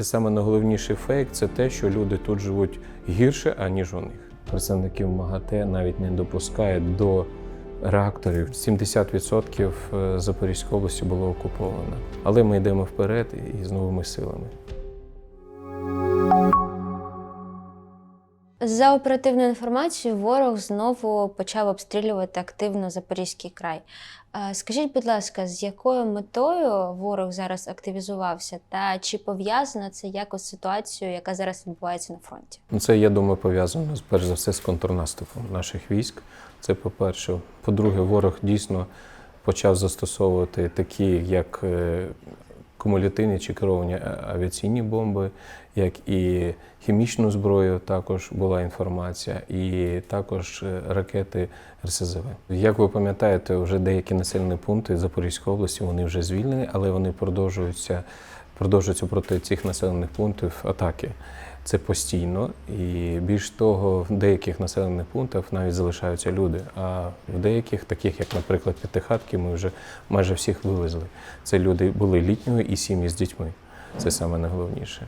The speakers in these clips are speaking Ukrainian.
Саме найголовніший фейк це те, що люди тут живуть гірше, аніж у них. Представників МАГАТЕ навіть не допускають до реакторів. 70% Запорізької області було окуповано. Але ми йдемо вперед і з новими силами. За оперативною інформацією, ворог знову почав обстрілювати активно Запорізький край. Скажіть, будь ласка, з якою метою ворог зараз активізувався, та чи пов'язано це якось з ситуацією, яка зараз відбувається на фронті? Ну, Це, я думаю, пов'язано перш за все з контрнаступом наших військ. Це по-перше. По-друге, ворог дійсно почав застосовувати такі, як е, кумулятивні чи керовані авіаційні бомби, як і хімічну зброю, також була інформація, і також е, ракети РСЗВ. Як ви пам'ятаєте, вже деякі населені пункти Запорізької області вони вже звільнені, але вони продовжуються, продовжуються проти цих населених пунктів атаки. Це постійно, і більш того, в деяких населених пунктах навіть залишаються люди. А в деяких, таких як, наприклад, п'ятихатки, ми вже майже всіх вивезли. Це люди були літньою і сім'ї з дітьми. Це саме найголовніше.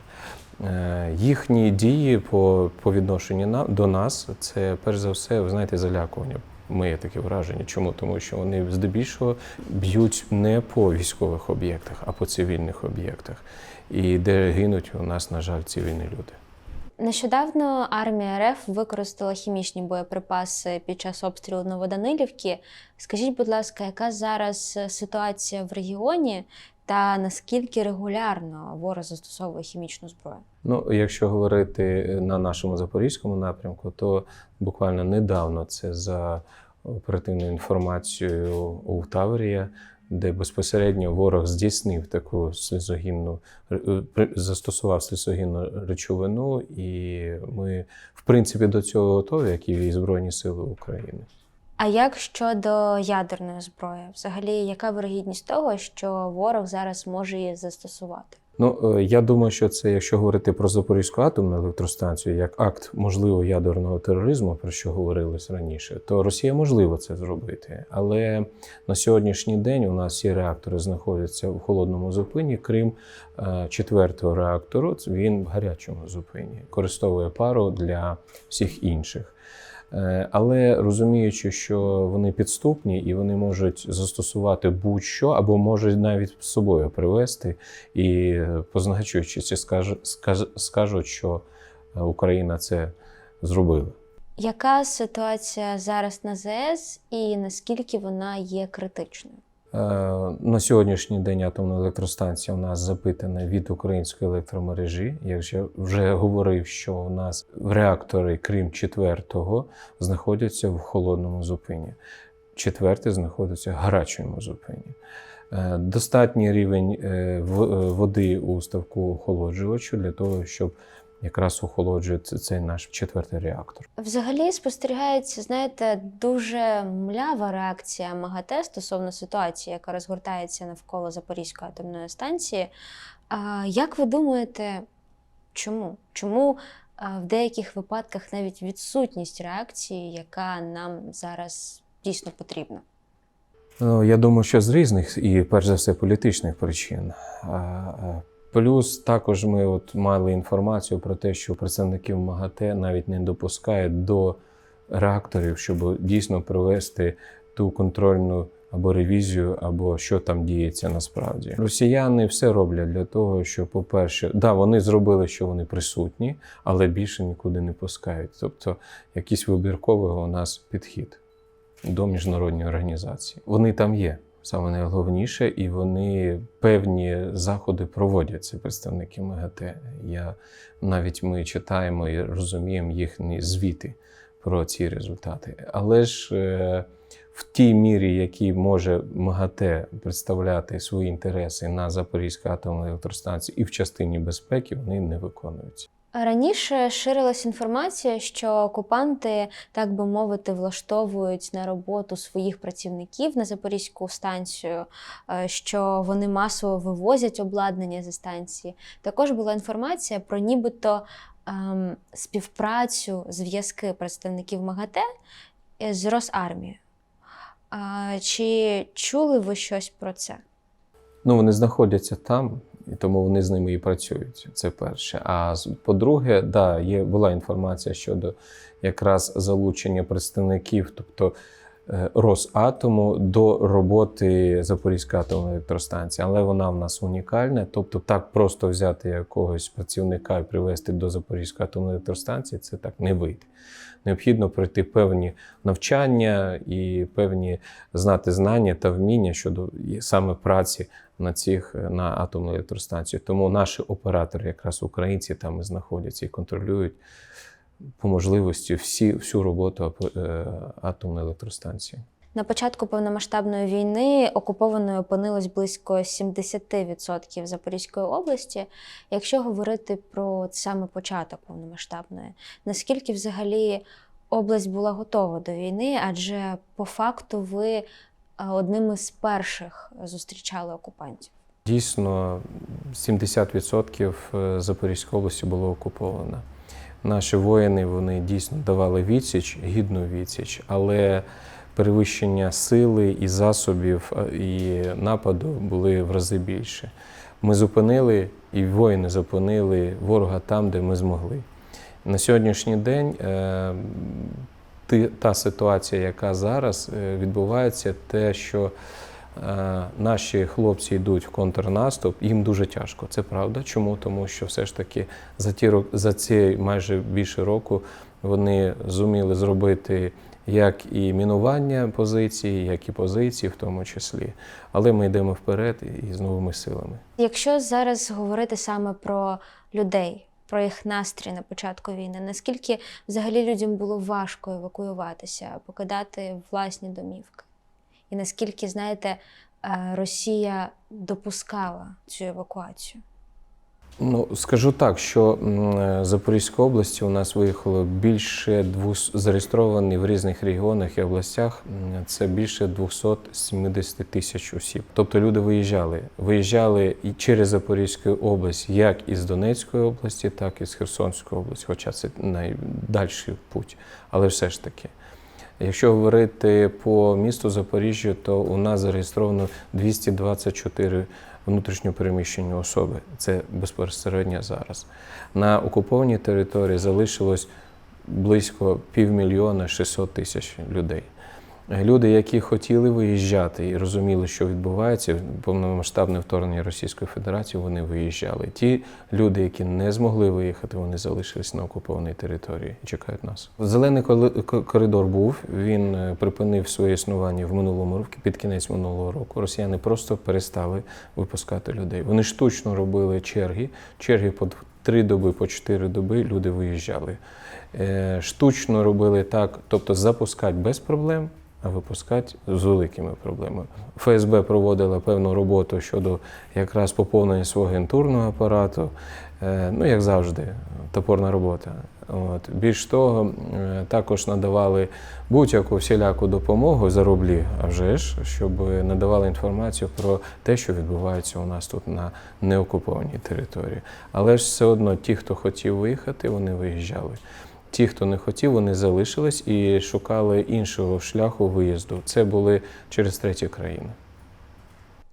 Е, Їхні дії по, по відношенню до нас це перш за все, ви знаєте, залякування. Моє таке враження. Чому? Тому що вони здебільшого б'ють не по військових об'єктах, а по цивільних об'єктах. І де гинуть у нас, на жаль, цивільні люди. Нещодавно армія РФ використала хімічні боєприпаси під час обстрілу Новоданилівки. Скажіть, будь ласка, яка зараз е, ситуація в регіоні та наскільки регулярно ворог застосовує хімічну зброю? Ну, якщо говорити на нашому запорізькому напрямку, то буквально недавно це за оперативною інформацією у Таврія, де безпосередньо ворог здійснив таку слізогінну, е, застосував слізогінну речовину, і ми, в принципі, до цього готові, як і Збройні Сили України. А як щодо ядерної зброї? Взагалі, яка вирогідність того, що ворог зараз може її застосувати? Ну, е, я думаю, що це, якщо говорити про Запорізьку атомну електростанцію як акт можливо ядерного тероризму, про що говорилось раніше, то Росія можливо це зробити. Але на сьогоднішній день у нас всі реактори знаходяться в холодному зупині, крім е, четвертого реактору. Він в гарячому зупині, використовує пару для всіх інших. Е, Але розуміючи, що вони підступні і вони можуть застосувати будь-що, або можуть навіть з собою привезти, і позначуючись, скаж- скаж- скажуть, що е, Україна це зробила. Яка ситуація зараз на ЗС і наскільки вона є критичною? Е, На сьогоднішній день атомна електростанція у нас запитана від української електромережі. Я вже говорив, що у нас реактори, крім четвертого, знаходяться в холодному зупині. Четвертий знаходиться в гарячому зупині. Е, Достатній рівень е, води у ставку охолоджувачу для того, щоб якраз охолоджувати цей наш четвертий реактор. Взагалі спостерігається, знаєте, дуже млява реакція МАГАТЕ стосовно ситуації, яка розгортається навколо Запорізької атомної станції. А як ви думаєте, чому? Чому в деяких випадках навіть відсутність реакції, яка нам зараз дійсно потрібна? Ну, я думаю, що з різних і перш за все політичних причин. Плюс також ми от мали інформацію про те, що представників МАГАТЕ навіть не допускають до реакторів, щоб дійсно провести ту контрольну або ревізію, або що там діється насправді. Росіяни все роблять для того, щоб, по-перше, да, вони зробили, що вони присутні, але більше нікуди не пускають. Тобто, якийсь вибірковий у нас підхід до міжнародної організації. Вони там є. Саме найголовніше, і вони певні заходи проводять ці представники МАГАТЕ. Я навіть ми читаємо і розуміємо їхні звіти про ці результати. Але ж е, в тій мірі, якій може МАГАТЕ представляти свої інтереси на Запорізькій атомній електростанції і в частині безпеки, вони не виконуються. Раніше ширилась інформація, що окупанти, так би мовити, влаштовують на роботу своїх працівників на Запорізьку станцію, е, що вони масово вивозять обладнання зі станції. Також була інформація про нібито ем, співпрацю, зв'язки представників МАГАТЕ е, з Росармією. А, чи чули ви щось про це? Ну, вони знаходяться там, і тому вони з ними і працюють. Це перше. А по-друге, да, є була інформація щодо якраз залучення представників, тобто Росатому до роботи Запорізької атомної електростанції, але вона в нас унікальна. Тобто, так просто взяти якогось працівника і привезти до Запорізької атомної електростанції, це так не вийде. Необхідно пройти певні навчання і певні знати знання та вміння щодо саме праці на цих на атомну електростанцію. Тому наші оператори, якраз українці, там і знаходяться і контролюють по можливості всі, всю роботу е, атомної електростанції. На початку повномасштабної війни окупованою опинилось близько 70% Запорізької області. Якщо говорити про саме початок повномасштабної, наскільки взагалі область була готова до війни? Адже по факту ви е, одним із перших зустрічали окупантів. Дійсно, 70% е, Запорізької області було окуповано. Наші воїни вони дійсно давали відсіч, гідну відсіч, але перевищення сили і засобів і нападу були в рази більше. Ми зупинили, і воїни зупинили ворога там, де ми змогли. На сьогоднішній день е, та ситуація, яка зараз е, відбувається, те, що наші хлопці йдуть в контрнаступ, їм дуже тяжко. Це правда. Чому? Тому що все ж таки за ті за ці майже більше року вони зуміли зробити як і мінування позиції, як і позиції в тому числі. Але ми йдемо вперед і з новими силами. Якщо зараз говорити саме про людей, про їх настрій на початку війни, наскільки взагалі людям було важко евакуюватися, покидати власні домівки? І наскільки, знаєте, е, Росія допускала цю евакуацію? Ну, скажу так, що м, е, Запорізької області у нас виїхало більше двус зареєстровані в різних регіонах і областях. Це більше 270 тисяч осіб. Тобто люди виїжджали. Виїжджали і через Запорізьку область, як із Донецької області, так і з Херсонської області, хоча це найдальший путь. Але все ж таки. Якщо говорити по місту Запоріжжя, то у нас зареєстровано 224 внутрішньопереміщені особи. Це безпосередньо зараз. На окупованій території залишилось близько півмільйона 600 тисяч людей. Люди, які хотіли виїжджати і розуміли, що відбувається, повномасштабне вторгнення Російської Федерації, вони виїжджали. Ті люди, які не змогли виїхати, вони залишились на окупованій території і чекають нас. Зелений коридор був. Він е, припинив своє існування в минулому році, під кінець минулого року. Росіяни просто перестали випускати людей. Вони штучно робили черги, черги по три доби, по чотири доби люди виїжджали. Е, Штучно робили так, тобто запускати без проблем, випускати з великими проблемами. ФСБ проводила певну роботу щодо якраз поповнення свого агентурного апарату. Е, Ну, як завжди, топорна робота. От. Більш того, е, також надавали будь-яку всіляку допомогу за рублі, а вже ж, щоб надавали інформацію про те, що відбувається у нас тут на неокупованій території. Але ж все одно ті, хто хотів виїхати, вони виїжджали. Ті, хто не хотів, вони залишились і шукали іншого шляху виїзду. Це були через треті країни.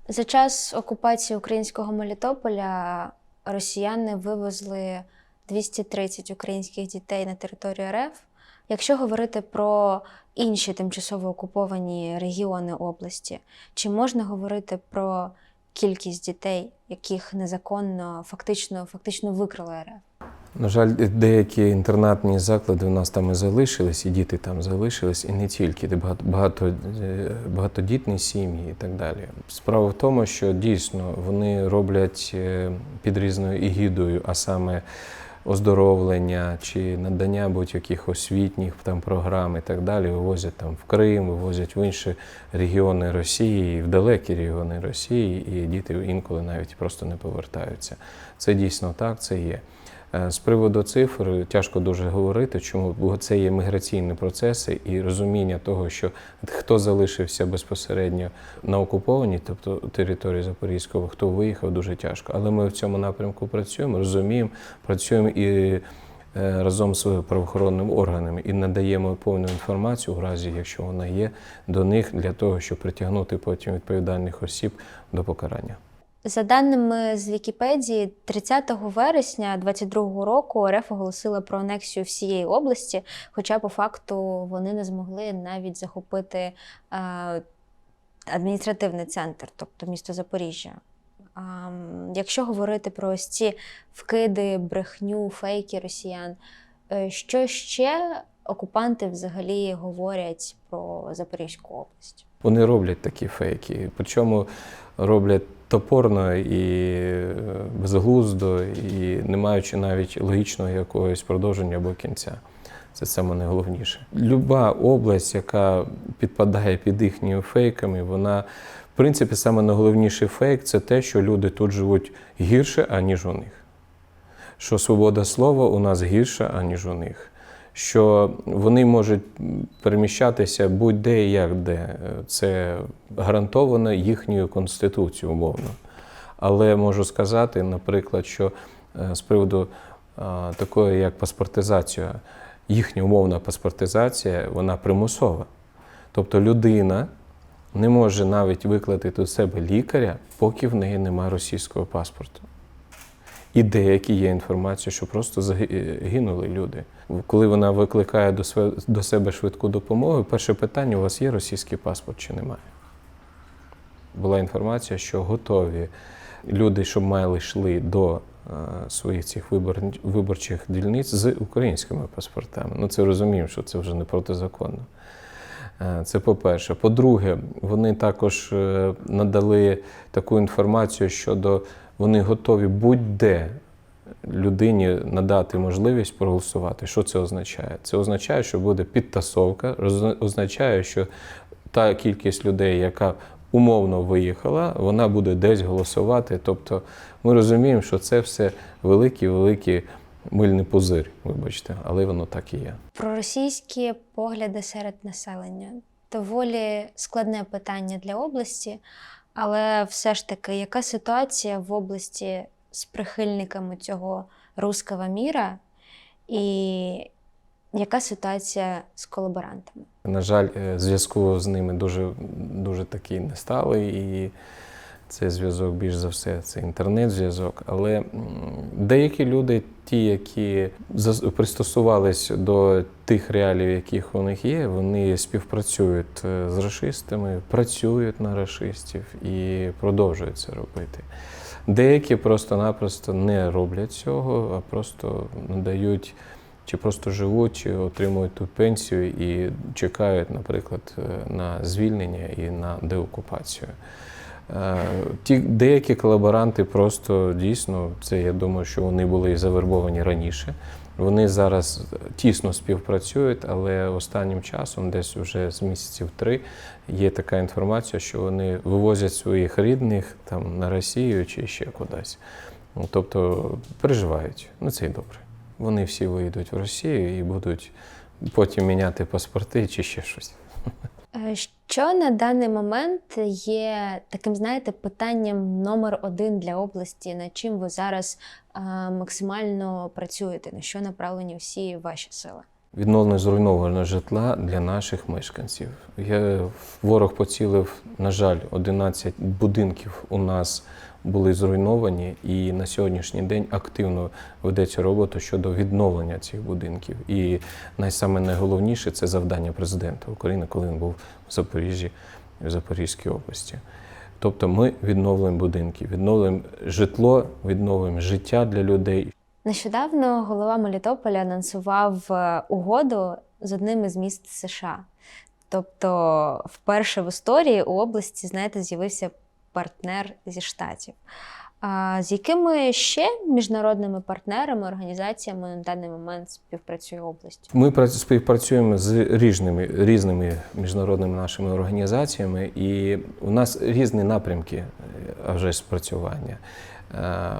За час окупації українського Мелітополя росіяни вивезли 230 українських дітей на територію РФ. Якщо говорити про інші тимчасово окуповані регіони області, чи можна говорити про кількість дітей, яких незаконно фактично, фактично викрали РФ? На жаль, деякі інтернатні заклади у нас там і залишились, і діти там залишились, і не тільки багато, е, багатодітні сім'ї і так далі. Справа в тому, що дійсно вони роблять е, під різною егідою, а саме оздоровлення чи надання будь-яких освітніх там програм і так далі, вивозять там в Крим, вивозять в інші регіони Росії, в далекі регіони Росії, і діти інколи навіть просто не повертаються. Це дійсно так, це є. Е, З приводу цифр тяжко дуже говорити, чому бо це є міграційні процеси і розуміння того, що хто залишився безпосередньо на окупованій, тобто території Запорізького, хто виїхав, дуже тяжко. Але ми в цьому напрямку працюємо, розуміємо, працюємо і е, разом з правоохоронними органами і надаємо повну інформацію, у разі, якщо вона є, до них для того, щоб притягнути потім відповідальних осіб до покарання. За даними з Вікіпедії, 30 вересня 2022 року РФ оголосила про анексію всієї області, хоча по факту вони не змогли навіть захопити е, адміністративний центр, тобто місто Запоріжжя. Якщо говорити про ось ці вкиди, брехню, фейки росіян, е, що ще окупанти взагалі говорять про Запорізьку область? Вони роблять такі фейки, причому роблять топорно і е, безглуздо, і не маючи навіть логічного якогось продовження або кінця. Це саме найголовніше. Люба область, яка підпадає під їхніми фейками, вона, в принципі, саме найголовніший фейк це те, що люди тут живуть гірше, аніж у них. Що свобода слова у нас гірша, аніж у них. Що вони можуть переміщатися будь-де і як-де. Це гарантовано їхньою конституцією, умовно. Але можу сказати, наприклад, що е, з приводу е, такої, як паспортизація, їхня умовна паспортизація, вона примусова. Тобто людина не може навіть викликати до себе лікаря, поки в неї немає російського паспорту. І деякі є інформація, що просто загинули люди. Коли вона викликає до до себе швидку допомогу, перше питання: у вас є російський паспорт чи немає? Була інформація, що готові люди, щоб мали йшли до е, своїх цих вибор, виборчих дільниць з українськими паспортами. Ну, це розуміємо, що це вже не протизаконно. Е, Це по-перше. По-друге, вони також е, надали таку інформацію щодо вони готові будь-де людині надати можливість проголосувати. Що це означає? Це означає, що буде підтасовка, означає, що та кількість людей, яка умовно виїхала, вона буде десь голосувати. Тобто ми розуміємо, що це все великий-великий мильний пузир, вибачте, але воно так і є. Про російські погляди серед населення доволі складне питання для області, але все ж таки, яка ситуація в області з прихильниками цього руского міра, і яка ситуація з колаборантами? На жаль, е, зв'язку з ними дуже, дуже такий не стали і цей зв'язок більш за все це інтернет-зв'язок. Але деякі люди, ті, які пристосувались до тих реалій, яких у них є, вони співпрацюють е, з рашистами, працюють на рашистів і продовжують це робити. Деякі просто-напросто не роблять цього, а просто надають чи просто живуть, чи отримують ту пенсію і чекають, наприклад, е, на звільнення і на деокупацію. Е, Ті деякі колаборанти просто дійсно, це я думаю, що вони були завербовані раніше. Вони зараз тісно співпрацюють, але останнім часом, десь вже з місяців три, є така інформація, що вони вивозять своїх рідних там на Росію чи ще кудись. Ну, Тобто переживають. Ну це й добре. Вони всі вийдуть в Росію і будуть потім міняти паспорти чи ще щось. Що на даний момент є таким, знаєте, питанням номер один для області, над чим ви зараз е, максимально працюєте, на що направлені всі ваші сили? Відновлення зруйнованого житла для наших мешканців. Я, ворог поцілив, на жаль, 11 будинків у нас були зруйновані, і на сьогоднішній день активно ведеться робота щодо відновлення цих будинків. І найсаме найголовніше це завдання президента України, коли він був в Запоріжжі, в Запорізькій області. Тобто ми відновлюємо будинки, відновлюємо житло, відновлюємо життя для людей. Нещодавно голова Мелітополя анонсував е, угоду з одним із міст США. Тобто, вперше в історії у області, знаєте, з'явився партнер зі штатів. З якими ще міжнародними партнерами, організаціями на даний момент співпрацює область? Ми співпрацюємо з різними, різними міжнародними нашими організаціями, і у нас різні напрямки е, вже спрацювання. Е,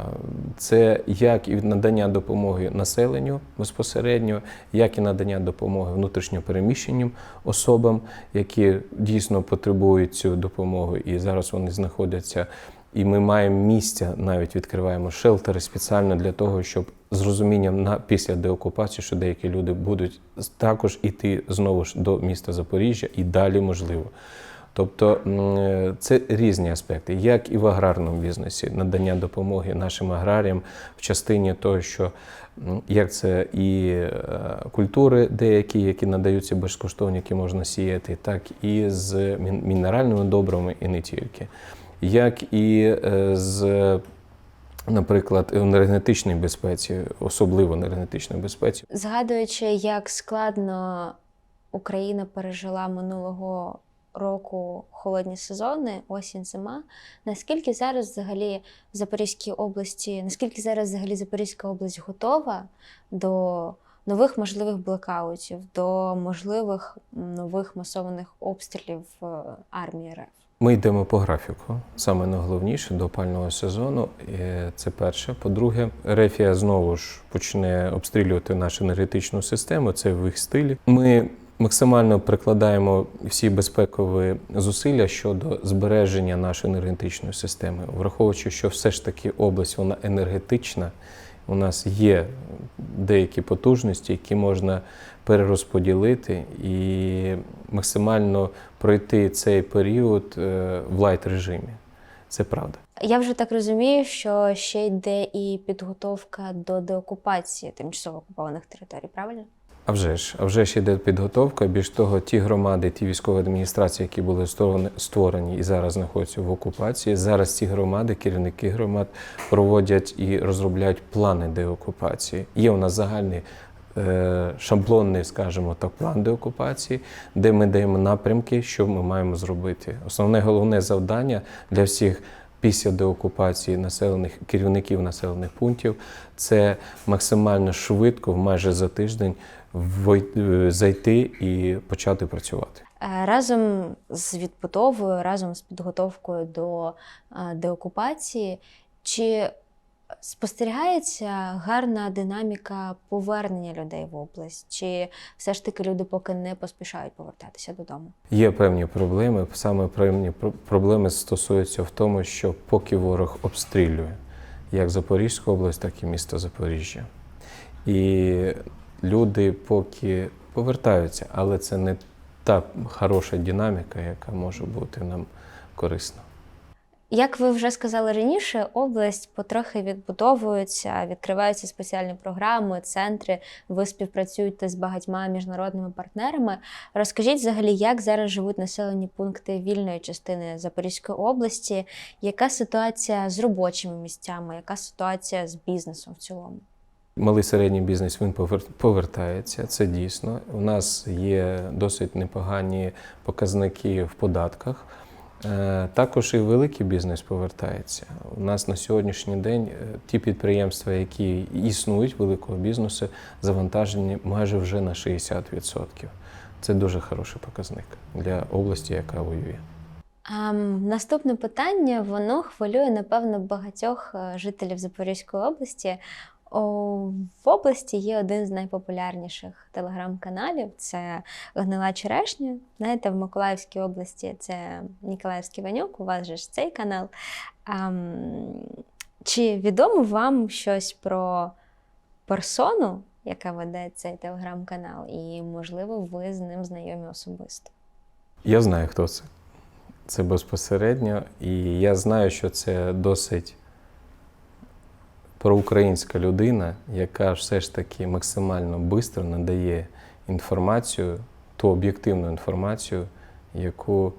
Це як і надання допомоги населенню безпосередньо, як і надання допомоги внутрішньопереміщеним особам, які дійсно потребують цю допомогу, і зараз вони знаходяться. І ми маємо місця, навіть відкриваємо шелтери спеціально для того, щоб з розумінням на після деокупації, що деякі люди будуть також іти знову ж до міста Запоріжжя і далі можливо. Тобто е, це різні аспекти, як і в аграрному бізнесі, надання допомоги нашим аграріям в частині того, що як це і е, культури деякі, які надаються безкоштовно, які можна сіяти, так і з мінеральними добрами і не тільки, як і е, з. Наприклад, в енергетичній безпеці, особливо в енергетичній безпеці, Згадуючи, як складно Україна пережила минулого року холодні сезони, осінь, зима. Наскільки зараз взагалі в Запорізькій області, наскільки зараз взагалі Запорізька область готова до нових можливих блекаутів, до можливих нових масованих обстрілів е, армії РФ? Ми йдемо по графіку. Саме найголовніше до опального сезону. Це перше. По-друге, Рефія знову ж почне обстрілювати нашу енергетичну систему. Це в їх стилі. Ми максимально прикладаємо всі безпекові зусилля щодо збереження нашої енергетичної системи, враховуючи, що все ж таки область вона енергетична. У нас є деякі потужності, які можна перерозподілити і максимально пройти цей період е, в лайт режимі. Це правда. Я вже так розумію, що ще йде і підготовка до деокупації тимчасово окупованих територій, правильно? А вже ж, а вже ж йде підготовка. Більш того, ті громади, ті військові адміністрації, які були створені- і зараз знаходяться в окупації. Зараз ці громади, керівники громад проводять і розробляють плани деокупації. Є у нас загальний е, шаблонний, скажімо так, план деокупації, де ми даємо напрямки, що ми маємо зробити. Основне головне завдання для всіх. Після деокупації населених керівників населених пунктів це максимально швидко, майже за тиждень, зайти і почати працювати. Е, Разом з відбудовою, разом з підготовкою до е, деокупації, чи спостерігається гарна динаміка повернення людей в область? Чи все ж таки люди поки не поспішають повертатися додому? Є певні проблеми. Саме певні проблеми стосуються в тому, що поки ворог обстрілює як Запорізьку область, так і місто Запоріжжя. І люди поки повертаються, але це не та хороша динаміка, яка може бути нам корисна. Як ви вже сказали раніше, область потрохи відбудовується, відкриваються спеціальні програми, центри. Ви співпрацюєте з багатьма міжнародними партнерами. Розкажіть взагалі, як зараз живуть населені пункти вільної частини Запорізької області? Яка ситуація з робочими місцями? Яка ситуація з бізнесом в цілому? Малий середній бізнес він повертається, це дійсно. У нас є досить непогані показники в податках. Е, Також і великий бізнес повертається. У нас на сьогоднішній день е, ті підприємства, які існують великого бізнесу, завантажені майже вже на 60%. Це дуже хороший показник для області, яка воює. Ем, наступне питання воно хвилює, напевно, багатьох е, жителів Запорізької області. В області є один з найпопулярніших телеграм-каналів це Гнила Черешня. Знаєте, в Миколаївській області це Ніколаївський Ванюк, у вас же ж цей канал. Чи відомо вам щось про персону, яка веде цей телеграм-канал, і, можливо, ви з ним знайомі особисто? Я знаю, хто це. Це безпосередньо, і я знаю, що це досить проукраїнська людина, яка все ж таки максимально швидко надає інформацію, ту об'єктивну інформацію, яку,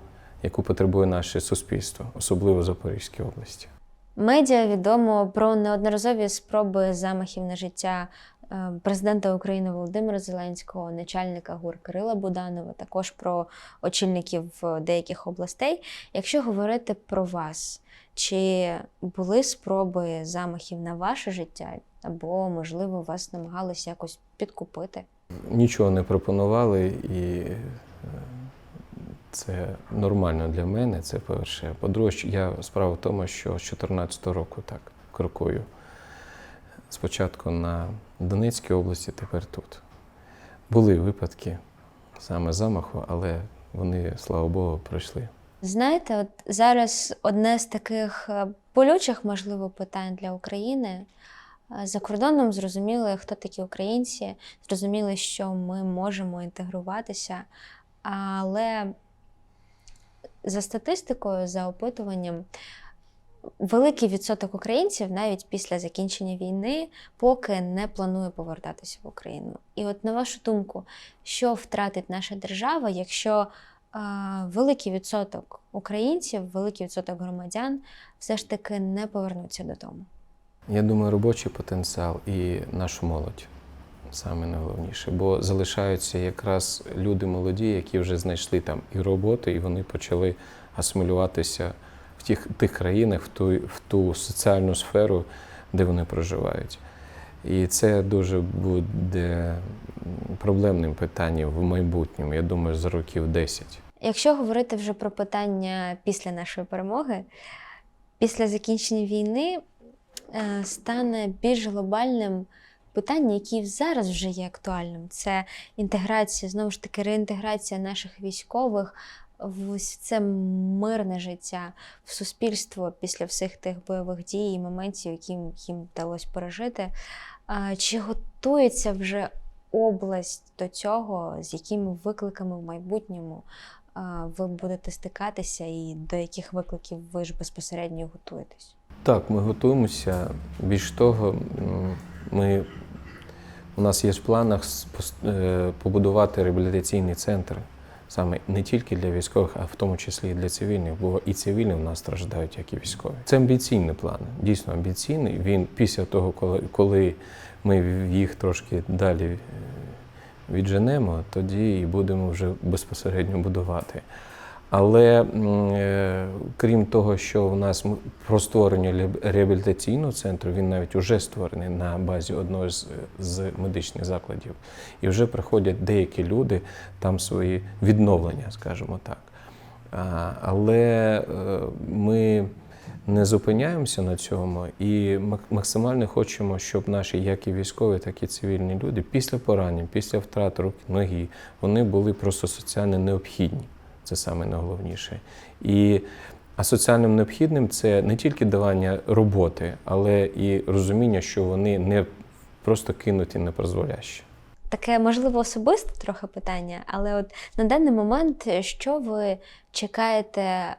яку потребує наше суспільство, особливо в Запорізькій області. Медіа відомо про неодноразові спроби замахів на життя е, президента України Володимира Зеленського, начальника ГУР Кирила Буданова, також про очільників е, деяких областей. Якщо говорити про вас, чи були спроби замахів на ваше життя, або, можливо, вас намагалися якось підкупити? Нічого не пропонували, і е, це нормально для мене. Це перше. По-друге, я справа в тому, що з 2014 року так крокую. Спочатку на Донецькій області, тепер тут. Були випадки саме замаху, але вони, слава Богу, пройшли. Знаєте, от зараз одне з таких е, болючих, можливо, питань для України. Е, За кордоном зрозуміли, хто такі українці, зрозуміли, що ми можемо інтегруватися, але за статистикою, за опитуванням, великий відсоток українців навіть після закінчення війни поки не планує повертатися в Україну. І от на вашу думку, що втратить наша держава, якщо великий відсоток українців, великий відсоток громадян все ж таки не повернуться додому? Я думаю, робочий потенціал і нашу молодь саме найголовніше, бо залишаються якраз люди молоді, які вже знайшли там і роботу, і вони почали асимілюватися в тих, тих країнах, в ту, в ту соціальну сферу, де вони проживають. І це дуже буде проблемним питанням в майбутньому, я думаю, за років 10. Якщо говорити вже про питання після нашої перемоги, після закінчення війни е, стане більш глобальним питання, яке зараз вже є актуальним. Це інтеграція, знову ж таки, реінтеграція наших військових в це мирне життя, в суспільство після всіх тих бойових дій і моментів, які їм вдалося пережити. Чи готується вже область до цього, з якими викликами в майбутньому ви будете стикатися, і до яких викликів ви ж безпосередньо готуєтесь? Так, ми готуємося. Більш того, ми, у нас є в планах е, побудувати реабілітаційний центр саме не тільки для військових, а в тому числі і для цивільних, бо і цивільні в нас страждають, як і військові. Це амбіційний план, дійсно амбіційний. Він після того, коли, коли ми їх трошки далі відженемо, тоді і будемо вже безпосередньо будувати. Але е, крім того, що в нас про створення реабілітаційного центру, він навіть вже створений на базі одного з, з медичних закладів. І вже приходять деякі люди там свої відновлення, скажімо так. Але е, ми не зупиняємося на цьому і максимально хочемо, щоб наші як і військові, так і цивільні люди після поранень, після втрат рук, ноги, вони були просто соціально необхідні. Це саме найголовніше. І а соціальним необхідним це не тільки давання роботи, але і розуміння, що вони не просто кинуті на призволяще. Таке, можливо, особисте трохи питання, але от на даний момент, що ви чекаєте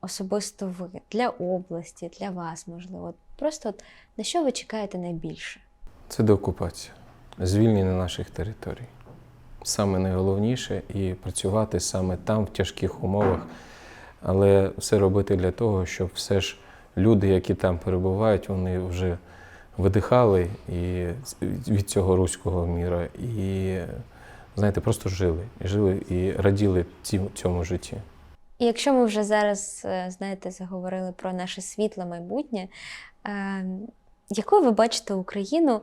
особисто ви для області, для вас, можливо? Просто от, на що ви чекаєте найбільше? Це деокупація, звільнення наших територій. Саме найголовніше і працювати саме там, в тяжких умовах, але все робити для того, щоб все ж люди, які там перебувають, вони вже видихали і від цього руського міра і, знаєте, просто жили. Жили і раділи цьому житті. І якщо ми вже зараз, е, знаєте, заговорили про наше світле майбутнє, е, якою ви бачите Україну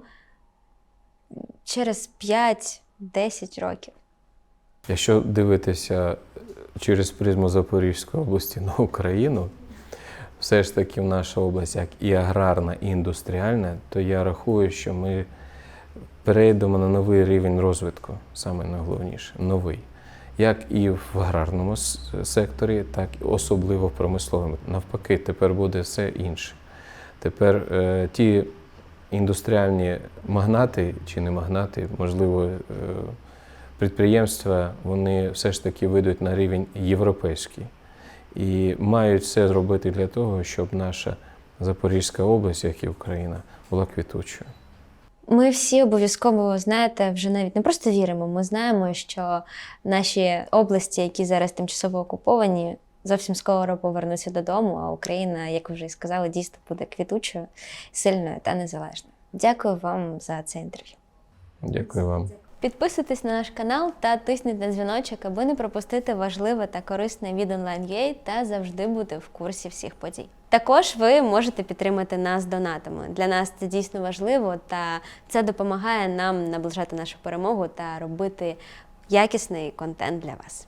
через 5-10 років? Якщо дивитися через призму Запорізької області на Україну, все ж таки в наша область як і аграрна, і індустріальна, то я рахую, що ми перейдемо на новий рівень розвитку, саме найголовніше, новий. Як і в аграрному секторі, так і особливо в промисловому. Навпаки, тепер буде все інше. Тепер е, ті індустріальні магнати чи не магнати, можливо, е, підприємства, вони все ж таки вийдуть на рівень європейський і мають все зробити для того, щоб наша Запорізька область, як і Україна, була квітучою. Ми всі обов'язково знаєте, вже навіть не просто віримо. Ми знаємо, що наші області, які зараз тимчасово окуповані, зовсім скоро повернуться додому. А Україна, як вже і сказали, дійсно буде квітучою, сильною та незалежною. Дякую вам за це інтерв'ю. Дякую вам. Підписуйтесь на наш канал та тисніть на дзвіночок, аби не пропустити важливе та корисне від онлайн та завжди бути в курсі всіх подій. Також ви можете підтримати нас донатами. Для нас це дійсно важливо, та це допомагає нам наближати нашу перемогу та робити якісний контент для вас.